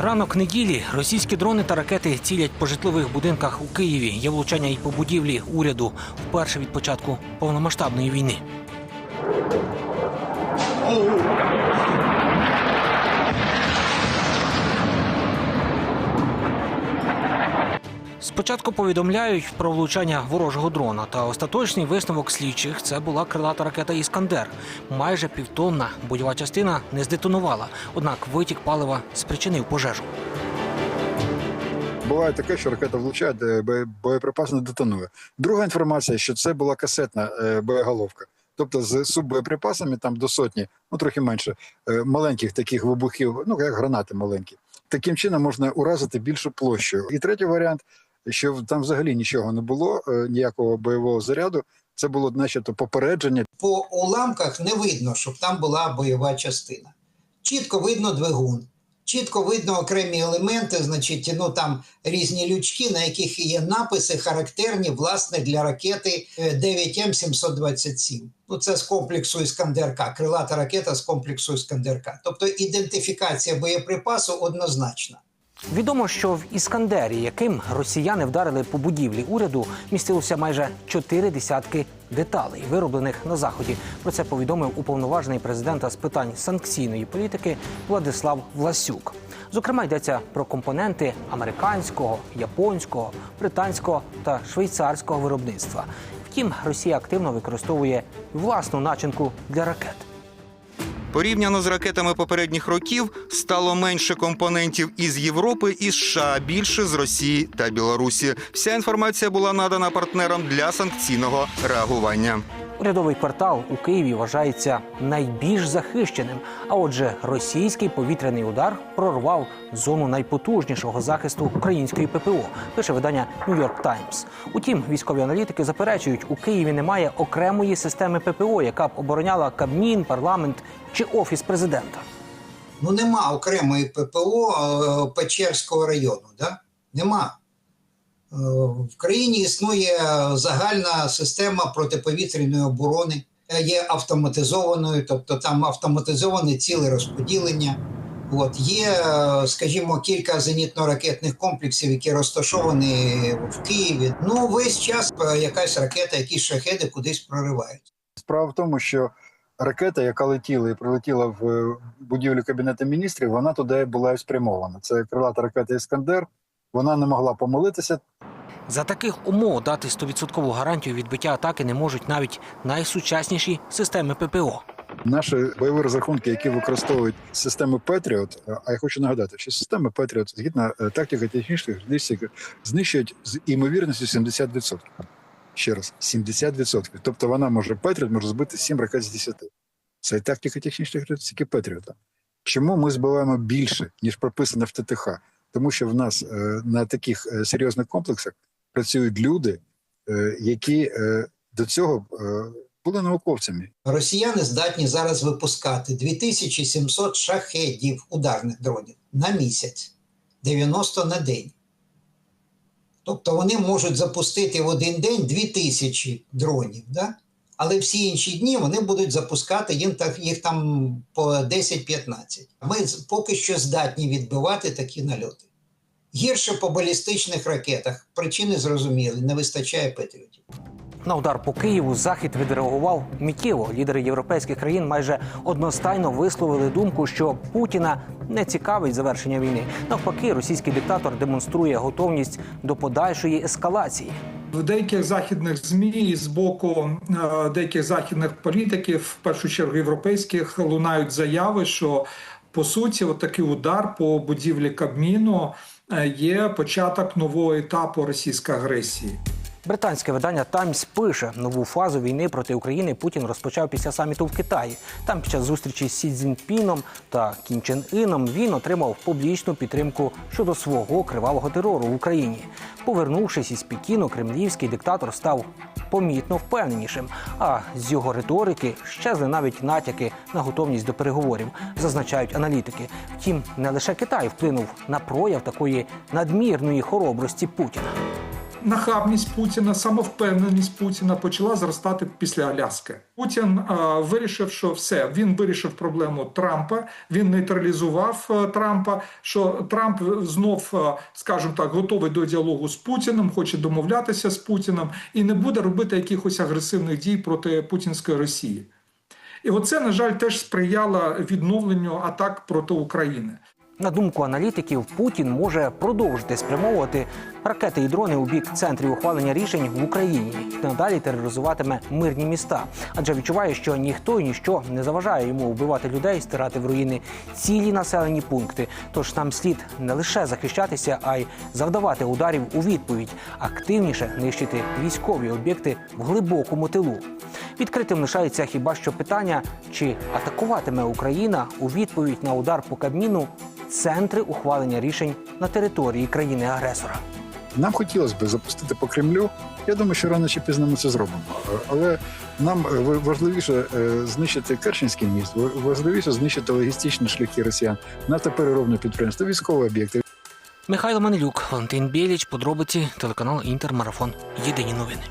Ранок неділі російські дрони та ракети цілять по житлових будинках у Києві. Є влучання і по будівлі уряду вперше від початку повномасштабної війни. Спочатку повідомляють про влучання ворожого дрона, та остаточний висновок слідчих це була крилата ракета Іскандер. Майже півтонна бойова частина не здетонувала, однак витік палива спричинив пожежу. Буває таке, що ракета влучає, де бо- боєприпас не детонує. Друга інформація, що це була касетна е, боєголовка. Тобто з суббоєприпасами там до сотні, ну трохи менше, е, маленьких таких вибухів, ну як гранати маленькі. Таким чином можна уразити більшу площу. І третій варіант, що там взагалі нічого не було, е, ніякого бойового заряду. Це було, начебто, попередження. по уламках не видно, щоб там була бойова частина. Чітко видно двигун, чітко видно окремі елементи, значить, ну там різні лючки, на яких є написи, характерні власне для ракети е, 9М727. Ну, це з комплексу Іскандерка, крилата ракета з комплексу Іскандерка. Тобто ідентифікація боєприпасу однозначна. Відомо, що в Іскандері, яким росіяни вдарили по будівлі уряду, містилося майже чотири десятки деталей, вироблених на заході. Про це повідомив уповноважений президента з питань санкційної політики Владислав Власюк. Зокрема, йдеться про компоненти американського, японського, британського та швейцарського виробництва. Втім, Росія активно використовує власну начинку для ракет. Порівняно з ракетами попередніх років стало менше компонентів із Європи і США, більше з Росії та Білорусі. Вся інформація була надана партнерам для санкційного реагування. Урядовий квартал у Києві вважається найбільш захищеним. А отже, російський повітряний удар прорвав зону найпотужнішого захисту української ППО. Пише видання New York Times. Утім, військові аналітики заперечують, у Києві немає окремої системи ППО, яка б обороняла Кабмін, парламент чи офіс президента. Ну нема окремої ППО е, Печерського району. Да? Нема. Е, В країні існує загальна система протиповітряної оборони, е, є автоматизованою, тобто там автоматизоване ціле розподілення. От є, е, скажімо, кілька зенітно-ракетних комплексів, які розташовані в Києві. Ну, весь час якась ракета, якісь шахеди кудись проривають. Справа в тому, що ракета, яка летіла і прилетіла в будівлю Кабінету міністрів, вона туди була і спрямована. Це крилата ракета Іскандер. Вона не могла помилитися. За таких умов дати 100% гарантію відбиття атаки не можуть навіть найсучасніші системи ППО. Наші бойові розрахунки, які використовують системи Петріот, а я хочу нагадати, що системи Петріот, згідно е, тактико технічних статистик, знищують з імовірністю 70%. Ще раз, 70%. Тобто вона може Петріот може збити 7 ракет з 10. Це тактико технічних характеристики Петріота. Чому ми збиваємо більше, ніж прописано в ТТХ? Тому що в нас е, на таких е, серйозних комплексах працюють люди, е, які до цього були науковцями. Росіяни здатні зараз випускати 2700 шахедів ударних дронів на місяць, 90 на день. Тобто вони можуть запустити в один день 2000 дронів, да? Але всі інші дні вони будуть запускати їм так, їх там по 10-15. Ми поки що здатні відбивати такі нальоти. Гірше по балістичних ракетах. Причини зрозуміли, не вистачає патріотів. На удар по Києву захід відреагував миттєво. Лідери європейських країн майже одностайно висловили думку, що Путіна не цікавить завершення війни. Навпаки, російський диктатор демонструє готовність до подальшої ескалації. В деяких західних змі і з боку е, деяких західних політиків, в першу чергу європейських, лунають заяви, що по суті, отакий удар по будівлі Кабміну е, є початок нового етапу російської агресії. Британське видання Таймс пише, нову фазу війни проти України Путін розпочав після саміту в Китаї. Там під час зустрічі з Сі Цзіньпіном та Кім Чен Іном він отримав публічну підтримку щодо свого кривавого терору в Україні. Повернувшись із Пекіну, кремлівський диктатор став помітно впевненішим. А з його риторики щезли навіть натяки на готовність до переговорів, зазначають аналітики. Втім, не лише Китай вплинув на прояв такої надмірної хоробрості Путіна. Нахабність Путіна, самовпевненість Путіна почала зростати після Аляски. Путін е, вирішив, що все він вирішив проблему Трампа. Він нейтралізував е, Трампа. Що Трамп знов, е, скажімо так, готовий до діалогу з Путіним, хоче домовлятися з Путіним і не буде робити якихось агресивних дій проти путінської Росії. І оце, на жаль, теж сприяло відновленню атак проти України. На думку аналітиків, Путін може продовжити спрямовувати ракети і дрони у бік центрів ухвалення рішень в Україні і надалі тероризуватиме мирні міста, адже відчуває, що ніхто і ніщо не заважає йому вбивати людей, стирати в руїни цілі населені пункти. Тож нам слід не лише захищатися, а й завдавати ударів у відповідь, активніше нищити військові об'єкти в глибокому тилу. Відкритим лишається хіба що питання, чи атакуватиме Україна у відповідь на удар по Кабміну центри ухвалення рішень на території країни-агресора. Нам хотілося б запустити по Кремлю. Я думаю, що рано чи пізно ми це зробимо. Але нам е, важливіше е, знищити Керченський міст, важливіше знищити логістичні шляхи росіян, нафтопереробне підприємство, військові об'єкти. Михайло Манилюк, Валентин Біліч, подробиці, телеканал Інтермарафон. Єдині новини.